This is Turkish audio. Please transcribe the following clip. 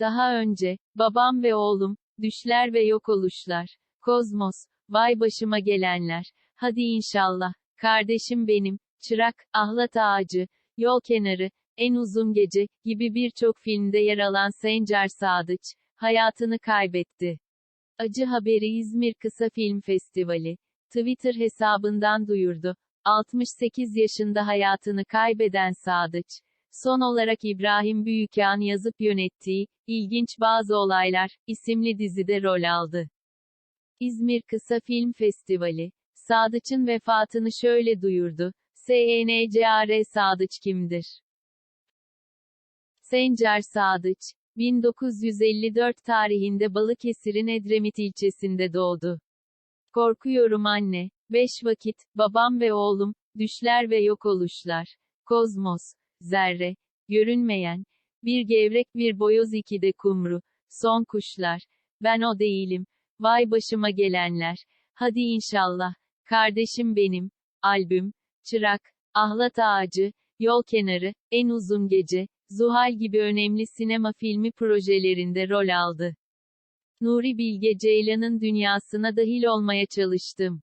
Daha önce, babam ve oğlum, düşler ve yok oluşlar. Kozmos, vay başıma gelenler. Hadi inşallah, kardeşim benim, çırak, ahlat ağacı, yol kenarı, en uzun gece, gibi birçok filmde yer alan Sencer Sadıç, hayatını kaybetti. Acı haberi İzmir Kısa Film Festivali, Twitter hesabından duyurdu. 68 yaşında hayatını kaybeden Sadıç, son olarak İbrahim Büyükağ'ın yazıp yönettiği, İlginç Bazı Olaylar, isimli dizide rol aldı. İzmir Kısa Film Festivali, Sadıç'ın vefatını şöyle duyurdu. SNCR Sadıç kimdir? Sencer Sadıç, 1954 tarihinde Balıkesir'in Edremit ilçesinde doğdu. Korkuyorum anne, beş vakit, babam ve oğlum, düşler ve yok oluşlar. Kozmos, zerre, görünmeyen, bir gevrek bir boyoz iki de kumru, son kuşlar, ben o değilim, vay başıma gelenler, hadi inşallah, kardeşim benim, albüm, çırak, ahlat ağacı, yol kenarı, en uzun gece, Zuhal gibi önemli sinema filmi projelerinde rol aldı. Nuri Bilge Ceylan'ın dünyasına dahil olmaya çalıştım.